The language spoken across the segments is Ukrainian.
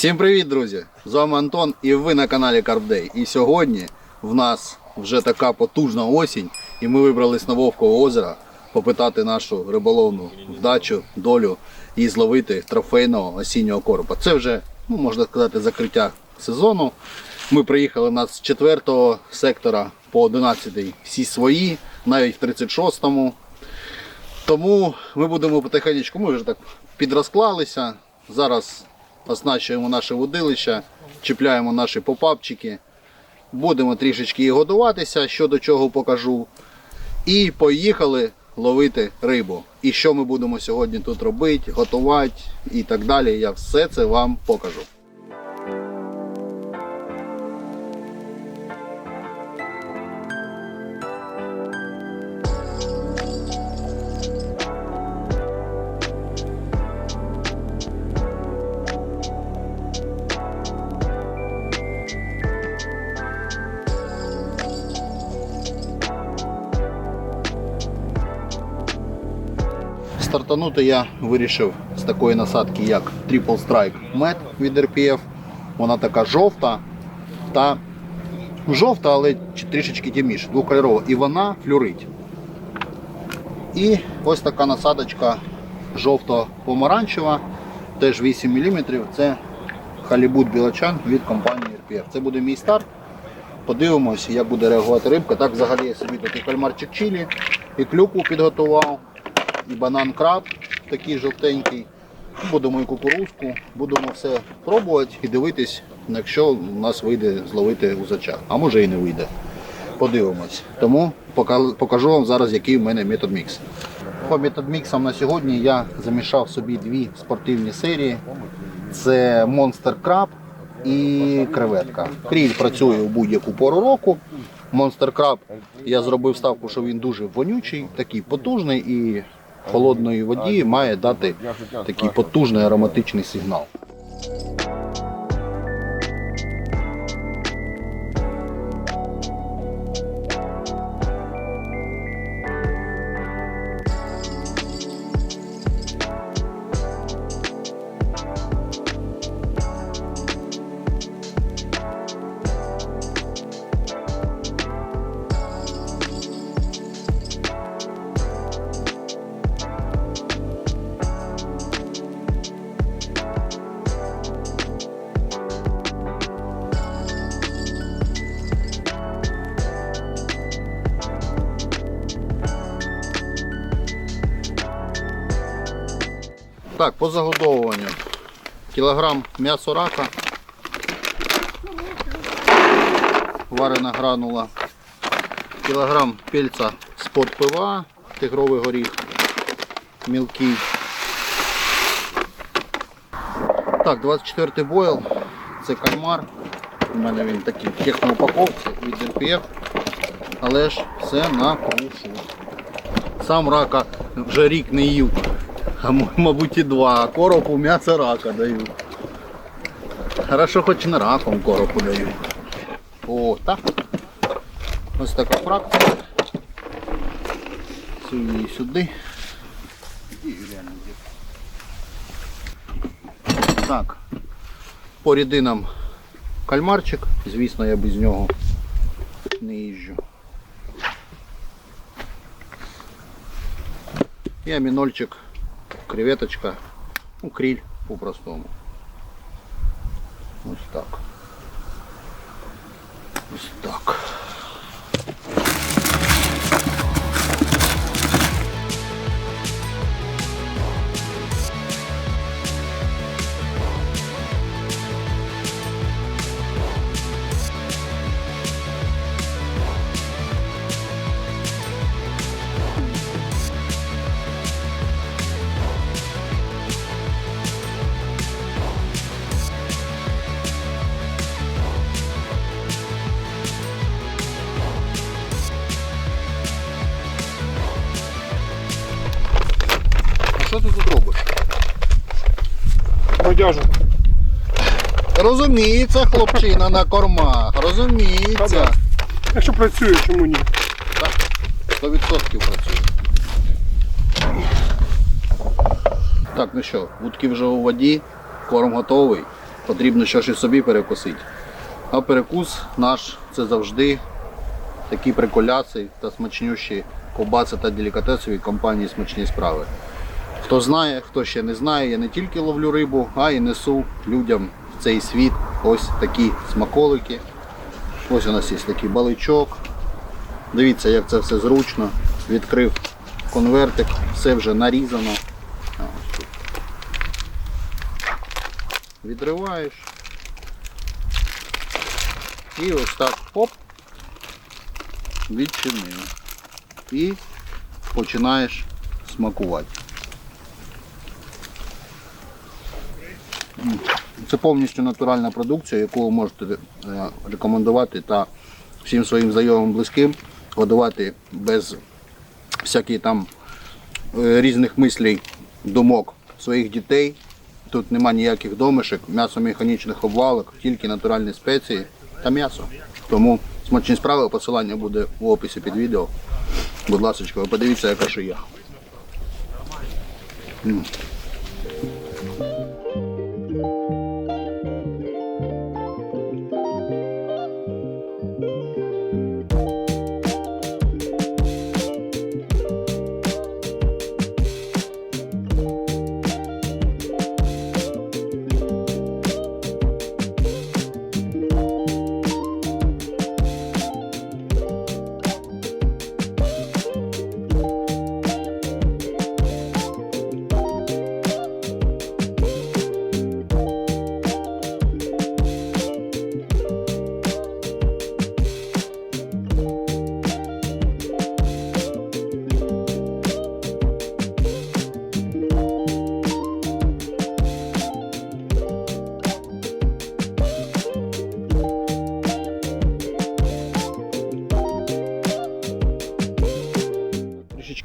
Всім привіт, друзі! З вами Антон і ви на каналі CarpDay. І сьогодні в нас вже така потужна осінь, і ми вибрались на Вовкове озеро попитати нашу риболовну вдачу, долю і зловити трофейного осіннього коропа. Це вже, ну, можна сказати, закриття сезону. Ми приїхали нас з 4 сектора по 11 всі свої, навіть в 36-му. Тому ми будемо потихеньку, ми вже так підрозклалися. Зараз оснащуємо наше водилище, чіпляємо наші попапчики. Будемо трішечки годуватися, що до чого покажу. І поїхали ловити рибу. І що ми будемо сьогодні тут робити, готувати і так далі. Я все це вам покажу. Стартанути я вирішив з такої насадки, як Triple Strike Med від RPF. Вона така жовта та жовта, але трішечки темніше, двокольорова. І вона флюрить. І ось така насадочка жовто-помаранчева, теж 8 мм. Це халібут білочан від компанії RPF. Це буде мій старт. Подивимось, як буде реагувати рибка. Так взагалі я собі такий кальмарчик чилі і клюкву підготував і банан краб такий жовтенький. Будемо і кукурузку, будемо все пробувати і дивитись, якщо у нас вийде зловити узача. А може і не вийде. Подивимось. Тому покажу вам зараз, який в мене метод мікс. По метод міксам на сьогодні я замішав собі дві спортивні серії. Це Monster Crab і креветка. Кріль працює у будь-яку пору року. Monster Crab я зробив ставку, що він дуже вонючий, такий потужний і холодної воді має дати такий потужний ароматичний сигнал. Так, по загодовуванню. Кілограм м'ясо рака. Варена гранула. Кілограм пельця з-под пива, тигровий горіх, мілкий. Так, 24 бойл. Це кальмар. У мене він такий в техноупаковці від RPF. Але ж все на крушу. Сам рака вже рік не їв. А мабуть і два. Коропу м'ясо рака даю. Хорошо, хоч не раком коропу даю. О, так. Ось така фракція. Цю її сюди. І йде. Так. По рідинам кальмарчик. Звісно, я без нього не їжджу. І амінольчик, креветочка, ну, кріль по-простому. Ось так. Ось так. Продяжу. Розуміється, хлопчина на кормах. Розуміється. Та-да. Якщо працює, чому ні? Так, 100% працює. Так, ну що, вудки вже у воді, корм готовий. потрібно щось і собі перекусити. А перекус наш це завжди такі приколяси та смачнющі ковбаси та делікатеси від компанії Смачні справи. Хто знає, хто ще не знає, я не тільки ловлю рибу, а й несу людям в цей світ ось такі смаколики. Ось у нас є такий баличок. Дивіться, як це все зручно. Відкрив конвертик, все вже нарізано. Відриваєш. І ось так оп. Відчинив. І починаєш смакувати. Це повністю натуральна продукція, яку ви можете е, рекомендувати та всім своїм знайомим близьким годувати без всяких там е, різних мислей, думок своїх дітей. Тут нема ніяких домишок, м'ясо механічних обвалок, тільки натуральні спеції та м'ясо. Тому смачні справи, посилання буде в описі під відео. Будь ласка, ви подивіться, яка шия.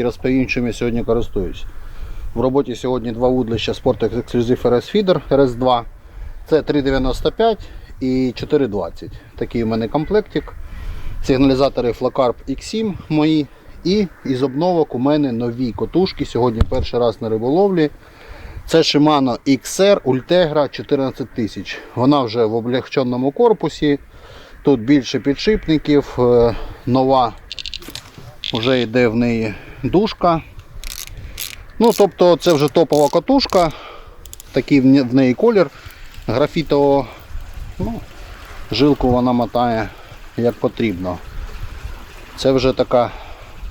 М. Розповім, чим я сьогодні користуюсь. В роботі сьогодні два вудлища Sportex Exclusive RS Feeder RS2. Це 3,95 і 4,20. Такий у мене комплектик. Сигналізатори Flacarp X7 мої. І із обновок у мене нові котушки. Сьогодні перший раз на риболовлі. Це Shimano XR Ultegra 14000. Вона вже в облегченому корпусі. Тут більше підшипників, е, нова вже йде в неї дужка. Ну, тобто це вже топова катушка, такий в неї колір графітового. Ну, жилку вона мотає як потрібно. Це вже така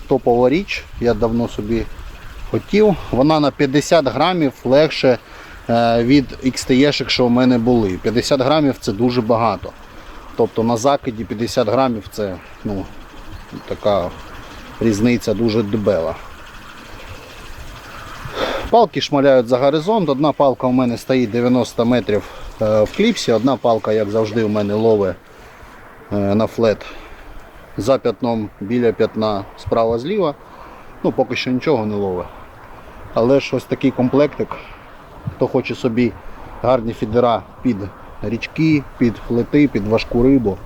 топова річ, я давно собі хотів. Вона на 50 грамів легше е, від XT-шек, що в мене були. 50 грамів це дуже багато. Тобто на закиді 50 грамів це ну, така різниця дуже дебела. Палки шмаляють за горизонт. Одна палка у мене стоїть 90 метрів е, в кліпсі, одна палка, як завжди, у мене ловить е, на флет за п'ятном біля п'ятна справа-зліва. Ну, поки що нічого не ловить. Але ж ось такий комплектик. Хто хоче собі гарні фідера під річки, під флети, під важку рибу.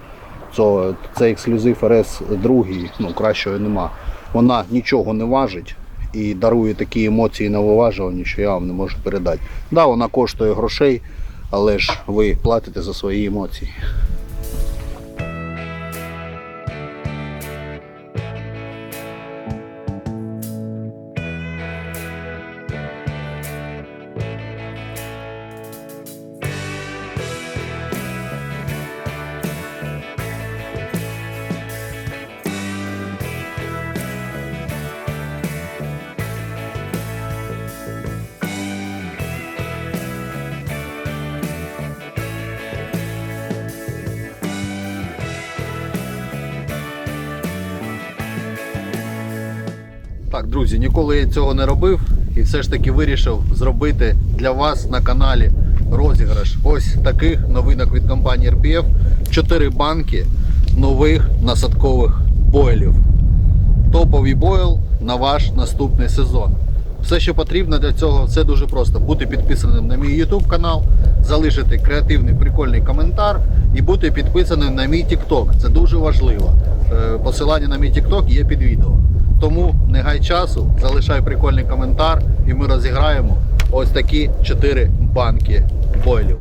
Це, це ексклюзив РС 2, ну кращого нема. Вона нічого не важить і дарує такі емоції на виважування, що я вам не можу передати. Да, вона коштує грошей, але ж ви платите за свої емоції. Так, друзі, ніколи я цього не робив і все ж таки вирішив зробити для вас на каналі розіграш ось таких новинок від компанії RPF. 4 банки нових насадкових бойлів. Топовий бойл на ваш наступний сезон. Все, що потрібно для цього, це дуже просто. Бути підписаним на мій YouTube канал, залишити креативний прикольний коментар і бути підписаним на мій TikTok. Це дуже важливо. Е, Посилання на мій TikTok є під відео. Тому не гай часу, залишай прикольний коментар і ми розіграємо ось такі 4 банки бойлів.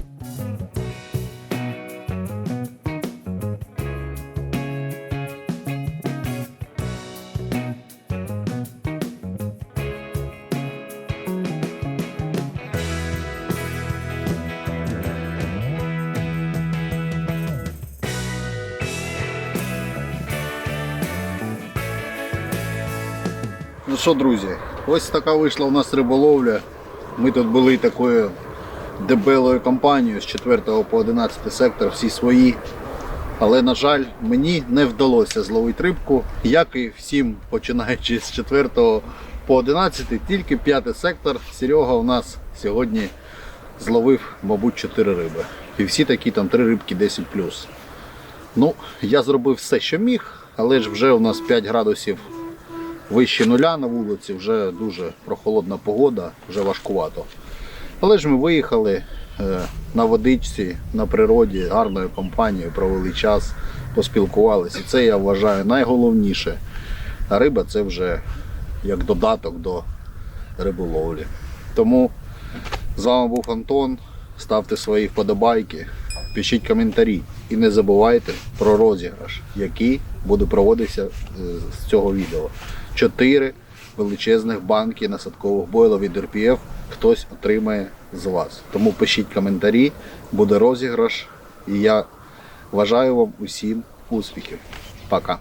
Що, друзі, ось така вийшла у нас риболовля. Ми тут були такою дебелою компанією з 4 по 11 сектор, всі свої. Але, на жаль, мені не вдалося зловити рибку, як і всім, починаючи з 4 по 11, тільки 5 сектор. Серега у нас сьогодні зловив, мабуть, 4 риби. І всі такі там 3 рибки 10 Ну, я зробив все, що міг, але ж вже у нас 5 градусів вище нуля на вулиці, вже дуже прохолодна погода, вже важкувато. Але ж ми виїхали е, на водичці, на природі, гарною компанією, провели час, поспілкувалися. І це я вважаю найголовніше. А риба це вже як додаток до риболовлі. Тому з вами був Антон. Ставте свої вподобайки, пишіть коментарі і не забувайте про розіграш, який буде проводитися е, з цього відео. Чотири величезних банки насадкових бойлів від РПФ хтось отримає з вас. Тому пишіть коментарі, буде розіграш. І я вважаю вам усім успіхів. Пока.